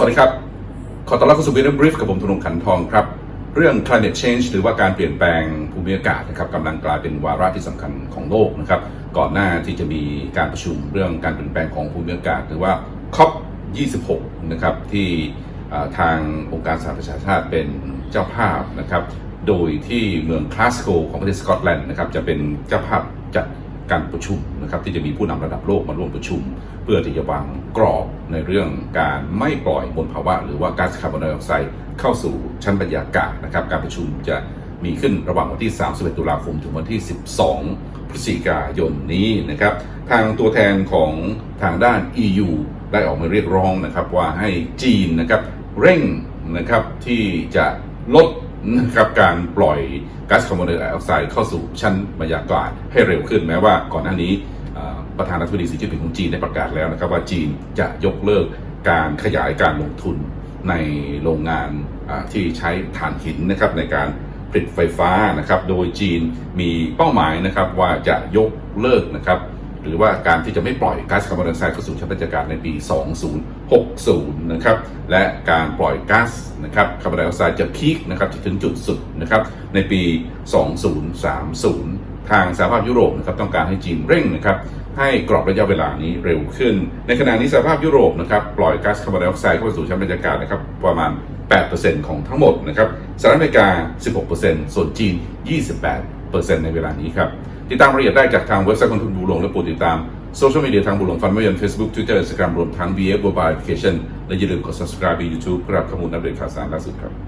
สวัสดีครับ ขอต้อนรับเข้าสู่ Business Brief กับผมธนงขันทองครับ เรื่อง climate change หรือว่าการเปลี่ยนแปลงภูมิอากาศนะครับกำลังกลายเป็นวาระที่สำคัญของโลกนะครับ ก่อนหน้าที่จะมีการประชุมเรื่องการเปลี่ยนแปลงของภูมิอากาศ หรือว่า COP 26นะครับที่ทางองค์การสหประชาชาติเป็นเจ้าภาพนะครับ โดยที่เมืองคลาสโกของประเทศสกอตแลนด์นะครับจะเป็นเจ้าภาพจัด การประชุมนะครับที่จะมีผู้นำระดับโลกมาร่วมประชุม เพื่อที่จะวางกรอบในเรื่องการไม่ปล่อยมลภาวะ หรือว่าก๊าซคาร์บอนไดออกไซด์เข้าสู่ชั้นบรรยากาศนะครับการประชุมจะมีขึ้นระหว่างวันที่ 31 ตุลาคมถึงวันที่ 12 พฤศจิกายนนี้นะครับ ทางตัวแทนของทางด้าน EU ได้ออกมาเรียกร้องนะครับว่าให้จีนนะครับเร่งนะครับที่จะลด นะครับการปล่อยก๊าซคาร์บอนไดออกไซด์เข้าสู่ชั้นบรรยากาศให้เร็วขึ้นแม้ว่าก่อนหน้านี้ประธานาธิบดีสีจิ้นผิงของจีนได้ประกาศแล้วนะครับว่าจีนจะยกเลิกการขยายการลงทุนในโรงงานที่ใช้ถ่านหินนะครับในการผลิตไฟฟ้านะครับ โดยจีนมีเป้าหมายนะครับว่าจะยกเลิกนะครับ หรือว่าการที่จะไม่ปล่อยก๊าซคาร์บอนไดออกไซด์เข้าสู่ชั้นบรรยากาศในปี 2060 นะครับ และการปล่อยก๊าซนะครับคาร์บอนไดออกไซด์จะพีคนะครับจะถึงจุดสุดนะครับในปี 2030 ทางสหภาพยุโรปนะครับต้องการให้จีนเร่งนะครับให้กรอบระยะเวลานี้เร็วขึ้น ในขณะนี้สหภาพยุโรปนะครับปล่อยก๊าซคาร์บอนไดออกไซด์เข้าสู่ชั้นบรรยากาศนะครับประมาณ 8%ของทั้งหมดนะครับสหรัฐอเมริกา 16%ส่วนจีน 28% ในเวลานี้ครับ ติดตามรายละเอียดได้จากทางเว็บไซต์กองทุนบูหลงและโปรดติดตามโซเชียลมีเดียทางบูหลงฟันไม่ยัน Facebook Twitter Instagram รวมทั้ง BF Mobile Application และอย่าลืมกด subscribe ใน YouTube เพื่อรับข้อมูลอัปเดตข่าวสารล่าสุดครับ